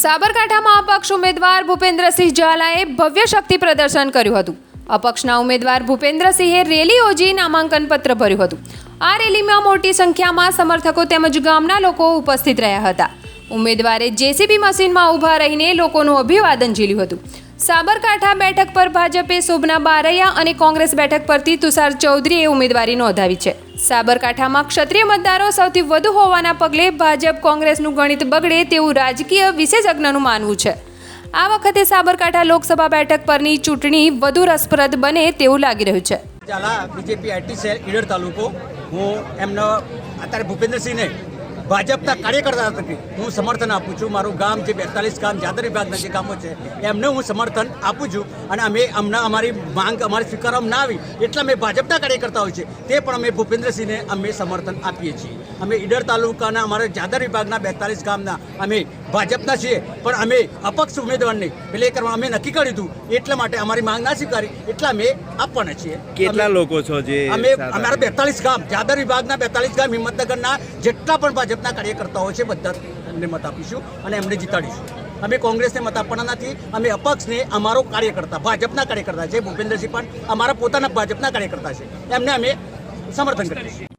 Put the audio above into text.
સાબરકાંઠામાં અપક્ષ ઉમેદવાર ભૂપેન્દ્રસિંહ ઝાલાએ ભવ્ય શક્તિ પ્રદર્શન કર્યું હતું. અપક્ષના ઉમેદવાર ભૂપેન્દ્રસિંહે રેલી યોજી નામાંકન પત્ર ભર્યું હતું. આ રેલીમાં મોટી સંખ્યામાં સમર્થકો તેમજ ગામના લોકો ઉપસ્થિત રહ્યા હતા. ઉમેદવારે જેસીબી મશીનમાં ઊભા રહીને લોકોનું અભિવાદન ઝીલ્યું હતું. સાબરકાંઠા બેઠક પર ભાજપે શોભના બારૈયા અને કોંગ્રેસ બેઠક પરથી તુષાર ચૌધરીએ ઉમેદવારી નોંધાવી છે. સાબરકાંઠામાં ક્ષત્રિય મતદારો સૌથી વધુ હોવાના પગલે ભાજપ કોંગ્રેસનું ગણિત બગડે તેવું રાજકીય વિશેષજ્ઞનું માનવું છે. આ વખતે સાબરકાંઠા લોકસભા બેઠક પરની ચૂંટણી વધુ રસપ્રદ બને તેવું લાગી રહ્યું છે. ચાલા, બીજેપી આઈટી સેલ ઈડર તાલુકો. હું એમનો, અત્યારે ભૂપેન્દ્રસિંહને ભાજપના કાર્યકર્તા તરીકે હું સમર્થન આપું છું. મારું ગામ જે બેતાલીસ ગામ જાદર વિભાગના જે ગામો છે એમને હું સમર્થન આપું છું અને અમે અમને અમારી માંગ અમારી સ્વીકારવામાં ના આવી એટલા અમે ભાજપના કાર્યકર્તા હોય છે તે પણ અમે ભૂપેન્દ્રસિંહને અમે સમર્થન આપીએ છીએ. અમે ઈડર તાલુકાના અમારા જાદર વિભાગના બેતાલીસ ગામના અમે ભાજપના છીએ પણ અમે અપક્ષ ઉમેદવારને એટલે એ કરવા અમે નક્કી કર્યું હતું એટલા માટે અમારી માંગ ના સ્વીકારી એટલા અમે આપવાના છીએ. કેટલા લોકો છો જે અમે અમારા બેતાલીસ ગામ જાદર વિભાગના બેતાલીસ ગામ હિંમતનગરના જેટલા પણ ભાજપના કાર્યકર્તાઓ છે બધા મત આપીશું અને એમને જીતાડીશું. અમે કોંગ્રેસને મત આપવાના નથી, અમે અપક્ષને અમારો કાર્યકર્તા, ભાજપના કાર્યકર્તા છે. ભૂપેન્દ્રસિંહ પણ અમારા પોતાના ભાજપના કાર્યકર્તા છે. એમને અમે સમર્થન કરીશું